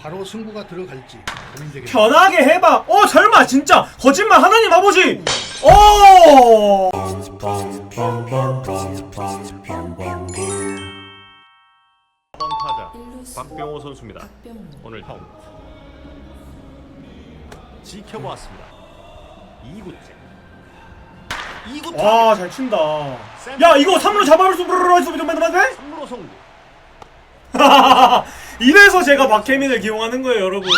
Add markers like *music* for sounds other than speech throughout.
바로 승부가 들어갈지 고민되겠 편하게 해봐. 어 설마 진짜 거짓말 하나님 아버지. 어. 4번 타자 박병호 선수입니다. 오늘 카운트 지켜보았습니다. 2구째 2구 와 잘 친다. 야 이거 3루 잡아볼 수 있으면 좀 만들면 돼? 3루로 송구 *laughs* 이래서 제가 박혜민을 기용하는 거예요, 여러분.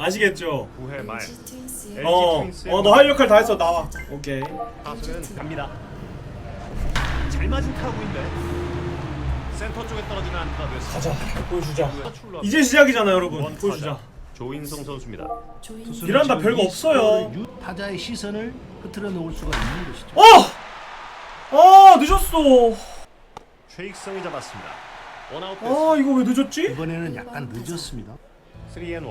아시겠죠? 9회 말 LG 트윈스의 어, 어, 너 할 역할 다 했어, 나와. 오케이. 타수는 갑니다. 잘 맞은 타구인데 센터 쪽에 떨어지는 안타가 됐습니다. 가자, 보여주자. 출루 이제 시작이잖아, 번 여러분. 보여주자. 조인성 선수입니다. 조인 이란다 별거 없어요. 타자의 시선을 흐트러 놓을 수가 있는 것이죠. 어! 아, 늦었어. 최익성이 잡았습니다. 원아웃 아. 이거 왜 늦었지? 이번에는 약간 늦었습니다. 3앤 1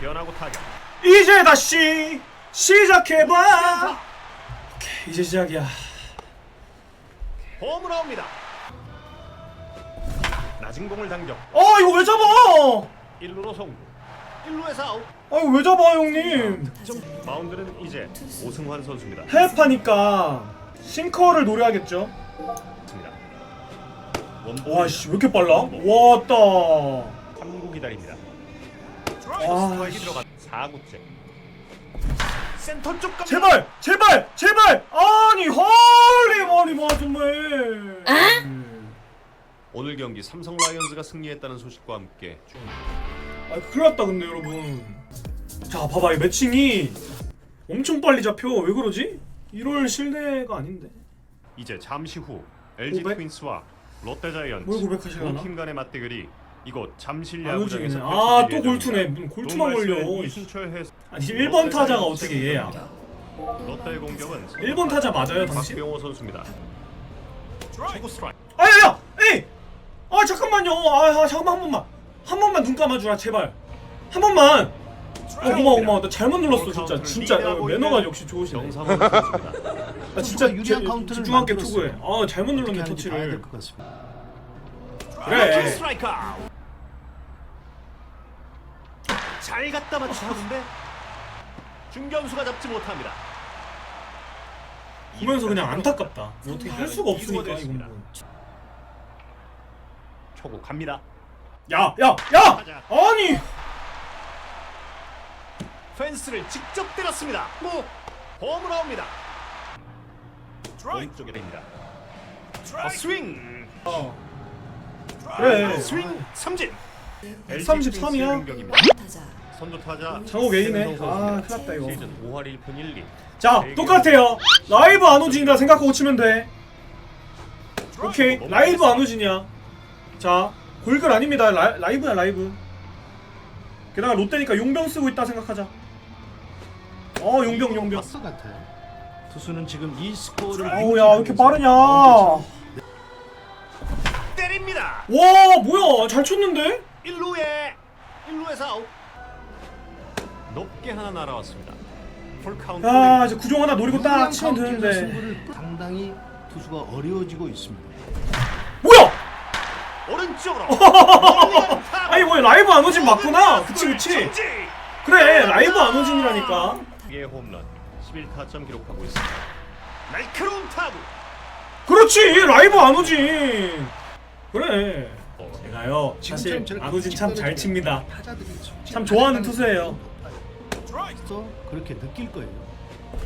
변하고 타격 이제 다시 시작해봐. 오케이, 이제 시작이야. 홈으로 옵니다. 낮은 공을 당겨 아, 이거 왜 잡아? 1루로 송구 1루에서 아웃 아, 이거 왜 잡아, 형님? 마운드는 이제 오승환 선수입니다. 해파니까 싱커를 노려야겠죠. 습니다 원볼 와, 씨, 왜 이렇게 빨라? 왔다. 3구 기다립니다. 와, 스트라이크 들어간 4구째. 센터 쪽 갑니다. 제발, 제발, 제발. 아니, 헐리 머리 봐 정말. 오늘 경기 삼성 라이온즈가 승리했다는 소식과 함께 아, 큰일 났다 근데 여러분. 자, 봐봐 이 매칭이 엄청 빨리 잡혀. 왜 그러지? 1월 실내가 아닌데. 이제 잠시 후 LG 고백? 트윈스와 롯데 자이언츠 뭘 고백하시려나? 두팀 간의 맞대결이 이곳 잠실 안. 야구장에서 아, 또 펼쳐질 골투네. 무슨 골투만 걸려. 해수 아니, 지금 1번 타자가 어떻게 얘야? 롯데의 공격은 1번 타자 맞아요, 당신? 박병호 선수입니다. 초구 스트라이크. 아, 야, 야! 에이! 아, 잠깐만요. 아, 아, 잠깐만 한 번만. 한 번만 눈 감아주라, 제발. 한 번만. 아, 고마워, 고마워. 나 잘못 눌렀어, 진짜. 진짜 어, 매너가 역시 좋으시네. 선수입니다. *laughs* 나 진짜 유리한 제- 카운트를 집중할게 만들었어요. 투구에. 아, 잘못 어떻게 눌렀네, 하는지 봐야 터치를. 될것 같습니다. 그래. 스트라이크 아웃. 잘 갖다 맞추는데 중견수가 잡지 못합니다. 보면서 그냥 안타깝다. 뭐 어떻게 할 수가 없으니까 이건. 뭐. 초구 갑니다. 야, 야, 야! 아니, 펜스를 직접 때렸습니다. 뭐 홈으로 옵니다. 오른쪽에 됩니다. 아, 스윙. 어. 그래. 스윙 삼진. 133 이야? 공격입니다. 타자 선두 타자 장호. 신성선 아. 큰일 났다, 이거. 시즌 5할 1푼 1리. 자, 똑같아요. 라이브 안우진이다 생각하고 치면 돼. 오케이, 라이브 안우진이야. 자, 골글 아닙니다. 라, 라이브야, 라이브. 게다가 롯데니까 용병 쓰고 있다 생각하자. 어, 용병, 용병. 박스 같아요. 투수는 지금 이 스코어를 아우, 야, 왜 이렇게 빠르냐. 때립니다. 와, 뭐야. 잘 쳤는데? 1루에 1루에서 아웃. 높게 하나 날아왔습니다. 풀 카운트. 야, 이제 구종 하나 노리고 딱 치면 되는데. 승부를 상당히 투수가 어려워지고 있습니다. 뭐야! 오른쪽으로. *laughs* 아니, 뭐 라이브 안우진 맞구나. 그치, 그치. 그래, 라이브 안우진이라니까. 의 홈런 11타점 기록하고 있습니다. 날카로운 타구. 그렇지, 라이브 안우진. 그래. 어, 제가요, 사실 안우진 참 잘 칩니다. 참 좋아하는 투수예요. 그렇게 느낄 거예요.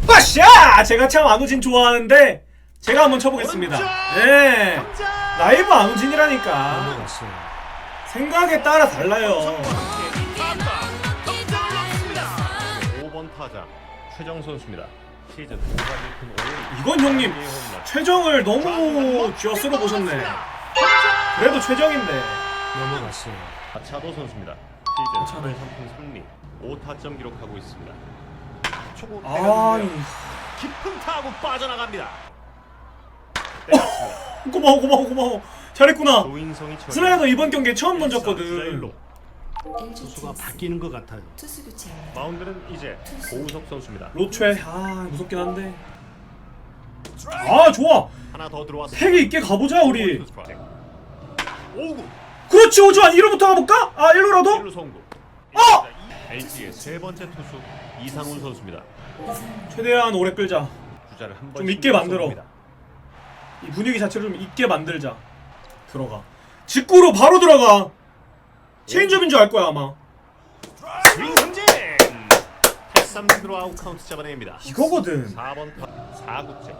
빠샤! 제가 참 안우진 좋아하는데 제가 한번 쳐보겠습니다. 네, 탐장! 라이브 안우진이라니까 넘어갔어요. 생각에 따라 달라요. 타구가 탐장을 넣습니다. 5번 타자 최정 선수입니다. 시즌 5할 1푼 5리. 이건 형님 최정을 너무 쥐어쓰러 보셨네. 그래도 최정인데. 넘어갔어요. 차도 선수입니다. 시즌 차도. 8할 3푼 3리. 5타점 기록하고 있습니다. 초구 아, 때렸는데요. 깊은 타구 빠져나갑니다. 때렸습니다. 고마워, 고마워, 고마워. 잘했구나. 조인성이 처리. 슬라이더 이번 경기에 처음 일루. 던졌거든. 투수가 바뀌는 것 같아요. 투수 교체합니다 마운드는 이제 고우석 선수입니다. 로최, 아 무섭긴 한데. 아 좋아. 하나 더 들어왔습니다. 패기 있게 가보자 우리. 5구 그렇지 오주환 1루부터 가볼까? 아 1루라도? 1루 송구. 어! LG의 세 번째 투수 이상훈 선수입니다. 최대한 오래 끌자 주자를 한 번. 좀 있게 만들어. 이 분위기 자체를 좀 있게 만들자 들어가 직구로 바로 들어가 체인지업인 줄 알 거야 아마 스윙 삼진. 8삼진으로 아웃 카운트 잡아냅니다. 이거거든 4번 타 4구째.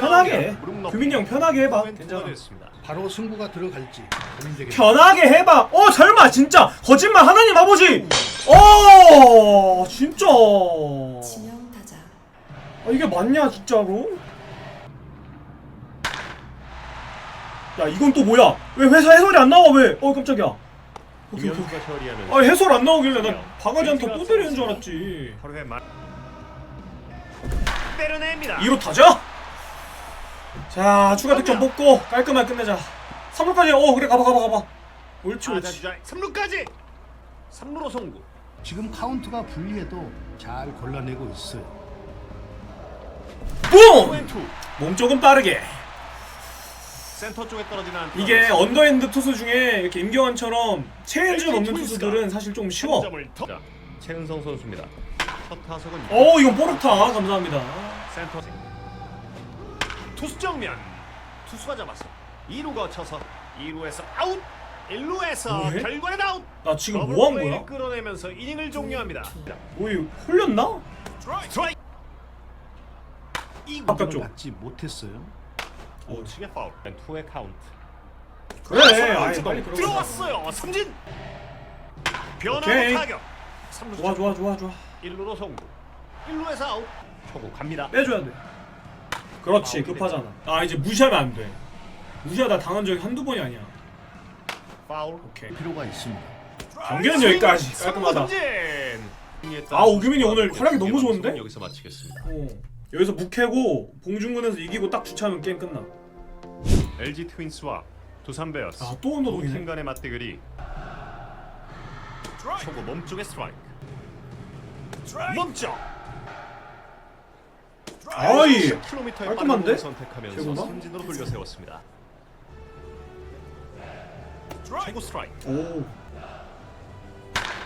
편하게 규민이 형 편하게 해봐 괜찮아 됐습니다. 바로 승부가 들어갈지 고민되겠네요. 편하게 해봐 어 설마 진짜 거짓말 하나님 아버지 어 진짜 지명 타자 아, 이게 맞냐 진짜로? 야 이건 또 뭐야? 왜 회사 해설이 안 나와 왜? 어 깜짝이야. 오케이 오케이. 오케이. 김현수가 처리하면 아 해설 안 나오길래 난 바가지한테 또 때리는 줄 알았지. 하루에 말 때려냅니다. 2로 타자. 자 추가 득점 뽑고 깔끔하게 끝내자. 3루까지 어 그래 가봐 가봐 가봐. 옳지 옳지. 주자 3루까지. 3루로 송구. 지금 카운트가 불리해도 잘 골라내고 있어요. 뿡! 왼투 몸 조금 빠르게. 센터 쪽에 떨어지는 한 이게 언더핸드 투수 중에 이렇게 임경환처럼 체인지 없는 투수들은 사실 좀 쉬워. 자, 최은성 선수입니다. 첫 타석은 어 이건 뽀르타 감사합니다. 센터 투수 정면 투수가 잡았어 2루가 쳐서 2루에서 아웃 1루에서 뭐해? 결과는 아웃 나 지금 뭐 한 거야? 끌어내면서 이닝을 종료합니다 뭐 이거 홀렸나? 스트라이크 이 바깥쪽. 공을 맞지 못했어요. 우측의 파울. 투의 카운트. 그래 아이 빨리 들어가 들어왔어요. 삼진! 오케이. 타격. 3루 좋아 좋아 좋아 좋아. 1루로 송구 1루에서 아웃. 초구 갑니다. 빼줘야 돼. 그렇지 급하잖아. 아 이제 무시하면 안 돼. 무시하다 당한 적이 한두 번이 아니야. 파울. 오케이. 필요가 있습니다. 경기는 여기까지. 깔끔하다. 삼진! 아, 오규민이 오늘 활약이 너무 좋은데? 여기서 마치겠습니다. 어. 여기서 묵해고 봉중근에서 이기고 딱 주차하면 게임 끝나. LG 트윈스와 두산 베어스 아, 또 언더독이네. 두팀 간의 맞대결이 초구 몸쪽의 스트라이크. 몸쪽! 아이 10km의 깔끔한데? 선택하면서 최고다? 삼진으로 돌려 세웠습니다. 초구 스트라이크. 오야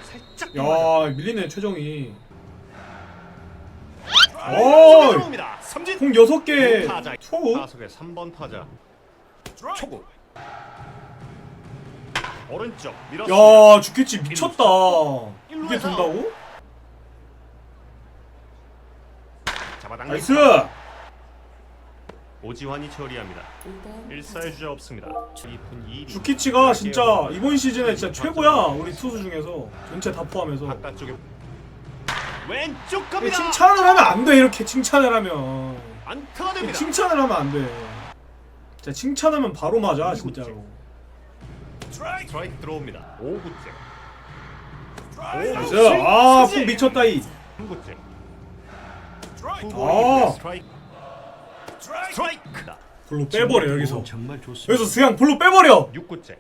살짝 들어가죠. 밀리네 최정이 들어옵니다. 삼진. 6개. 타자. 초구 타석의 3번 타자. 초구 오른쪽 밀었습니다. 야 주키치 미쳤다. 이게 된다고? 나이스! 오지환이 처리합니다. 5번 1사의 주자 없습니다. 2분 2리 주키치가 진짜 이번 시즌에 진짜 최고야 우리 투수 중에서. 전체 다 포함해서. 바깥쪽에 왼쪽 갑니다. 칭찬을 하면 안 돼 이렇게 칭찬을 하면. 안타가 됩니다. 칭찬을 하면 안돼. 진짜 칭찬하면 바로 맞아 진짜로. 스트라이크. 들어옵니다. 5구째. 나이스 아푹 미쳤다 이. 3구째. 아. 스트라이크. 스트라이크. 불로 빼버려 여기서. 정말 좋습니다. 여기서 그냥 불로 빼버려. 6구째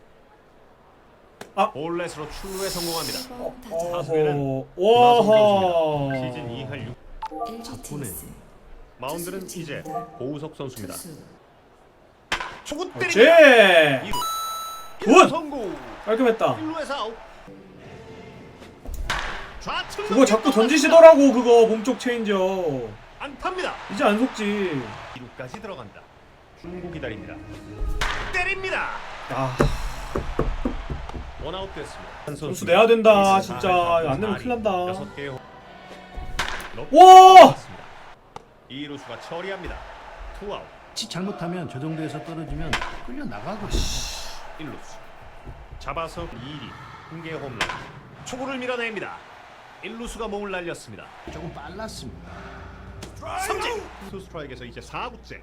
아. 볼넷으로 출루에 성공합니다. 7번 타자 어허 김하성 와하 시즌 2할 6 LG 트윈스. 마운드는 이제 고우석 선수입니다. 초구 그렇지. 때립니다 2루 굿! 성공. 깔끔했다. 1루에서 아웃. 좌측 그거 자꾸 던지시더라고 그거 몸쪽 체인지어. 안타입니다. 이제 안 속지. 2루까지 들어간다. 중고 기다립니다. 때립니다. 아 원아웃 됐습니다. 한 선수 내야 된다, 진짜. 사할 안 내면 큰일 난다. 6개 와! 2루수가 처리합니다. 투아웃. 치 잘못하면 저 정도에서 떨어지면 끌려 나가거든요. 1루수. 잡아서 2리. 한개 홈런. 초구를 밀어냅니다. 1루수가 몸을 날렸습니다. 조금 빨랐습니다. 삼진! 투 스트라이크에서 이제 4구째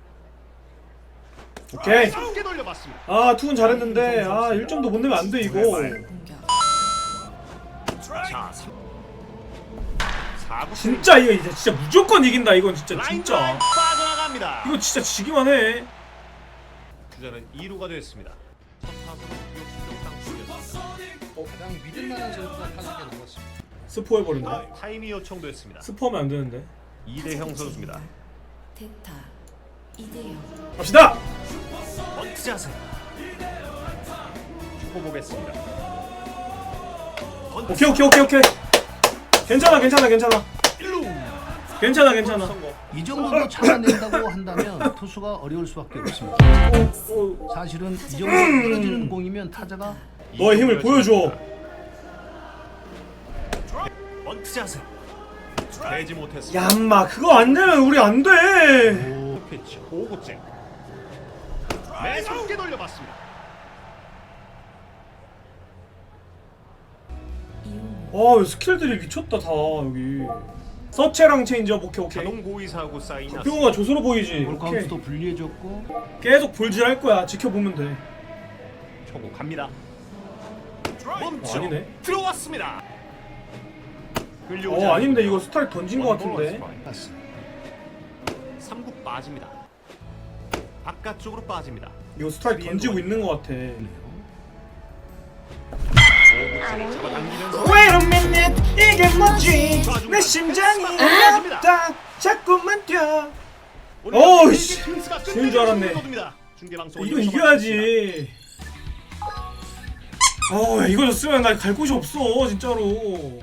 오케이. 돌려봤습니다. 아 투군 잘했는데 아 1점도 못 내면 안 돼 이거. 자 4구 진짜 이거 이제 진짜 무조건 이긴다 이건 진짜 라인 진짜. 드라이브 빠져나갑니다. 이거 진짜 지기만 해. 주자는 2루가 됐습니다. 첫 타구는 60점 땅쪽이었습니다 가장 믿을만한 선수가 타석에 나왔습니다. 스포 해버린다. 타임이 요청됐습니다. 스포하면 안 되는데. 이대형 선수입니다. 대타 이대영 갑시다 자세 보겠습니다. 오케이 오케이 오케이 오케이 괜찮아 괜찮아 괜찮아 괜찮아 괜찮아. 이 정도로 잡아낸다고 한다면 *laughs* 투수가 어려울 수밖에 없습니다. 어, 사실은 이 정도 떨어지는 공이면 타자가 너의 힘을 보여줘 원투 자세. 되지 못했습니다. 얌마 그거 안 되면 우리 안돼 오 피치 5구째. 매섭게 돌려봤습니다. 아 스킬들이 미쳤다 다 여기 서체랑 체인지업 오케이 오케이 자동 고의 사고 사인 병우가 조수로 보이지 볼 오케이 카운트도 불리해졌고 계속 볼질할 거야 지켜보면 돼 초구 갑니다. 어, 멈춰 아니네. 들어왔습니다. 어 아닌데. 이거 스타일 던진 거 같은데 3구 빠집니다. 바깥쪽으로 빠집니다. 이거 스타일 던지고 있는 거 같아. 5구째 잡아당기면서 Wait a minute 이게 뭐지? 내 심장이 아프다. 자꾸만 뛰어. 어우, 씨. 지는 줄 알았네. 이거 이겨야지. 어 이거 졌으면 나 갈 곳이 없어 진짜로